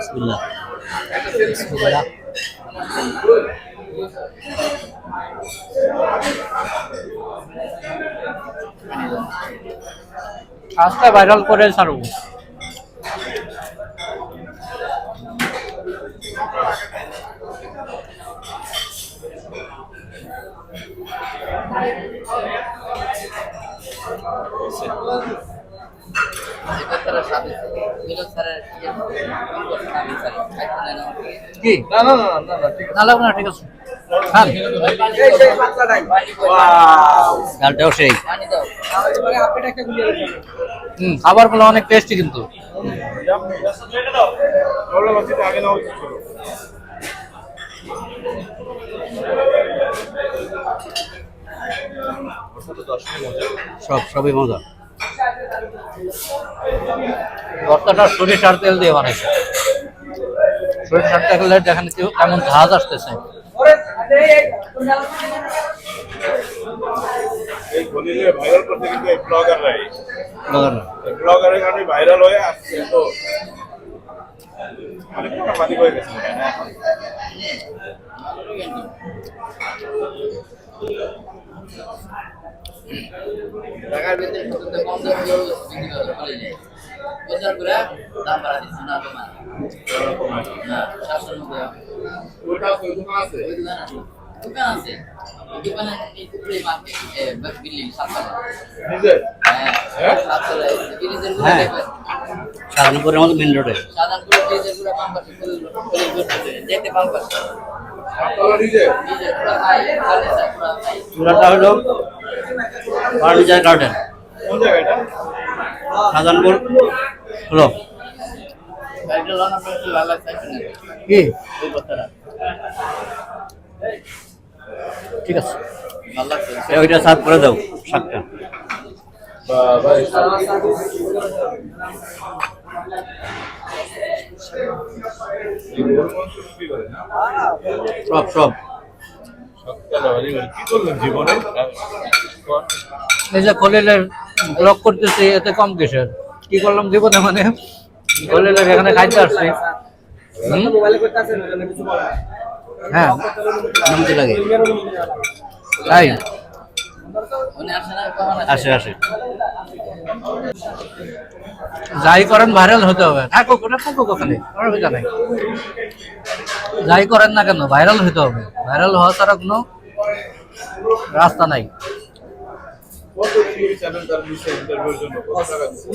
বিসমিল্লাহ বিসমিল্লাহ। আজকে ভাইরাল করে ছাড়বো তারা সাথে কি? না না না না না ঠিক না ঠিক আছে। খান ডালটাও সেই হুম খাবারগুলো অনেক টেস্টি কিন্তু। সব সবই মজা। ভর্তাটা সরিষার তেল দিয়ে বানাইছে। সরিষার তেলে দেখেন কেমন ঝাঁজ আসতেছে। ভাইরাল করতে কিন্তু এই ব্লগাররাই মজার না। এই ব্লগারের কারণে ভাইরাল হয়ে আসছে তো হয়ে গেছে। ঢাকার ভিতরে কম দামে গরু বিক্রি করে চলে যায় বছর করে দাম বাড়া দিচ্ছে না তোমার না সাতশোর মধ্যে আছে, দোকান আছে। ওই দোকান আছে দোকান দোকানে বিল্ডিং সাততলা? হ্যাঁ? সাততলা ব্রিজেরগুলো। দেখবেন মতো মেন রোডে সাধারণপুর ব্রিজেরগুলো পাম্প আছে যেতে পাম্প আছে আপনারা নিজের? Furniture garden? শাহজাহানপুর হলো। লাগছে কি? ঠিক আছে। ওইটা সার্ভ করে দাও শাকটা। সব-? সব। জীবনে? এই যে খলিলের ব্লগ করতেছি, এতে কম কিসের? কি করলাম জীবনে মানে? খলিলের এখানে খাইতে আসছি। হ্যাঁ। লাগে। তাই? আসে আসে। যাই করেন ভাইরাল হতে হবে। থাকুক ওটা থাকুক ওখানে। নাই যাই করেন না কেন ভাইরাল হতে হবে। ভাইরাল হওয়া ছাড়া কোনো রাস্তা নাই। কত টিভি চ্যানেল তার বিষয়ে ইন্টারভিউর জন্য? কত টাকা দিচ্ছে?